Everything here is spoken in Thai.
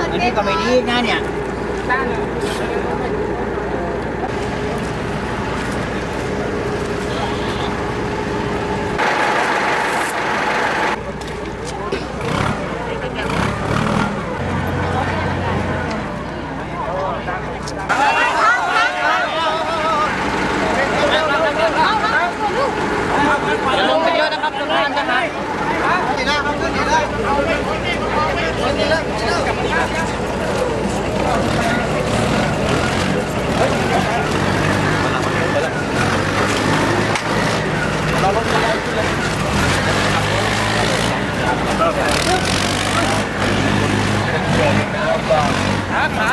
อันนี้ก็ไม่ดีหน้าเนี่ย บ้าเนาะ ขาขา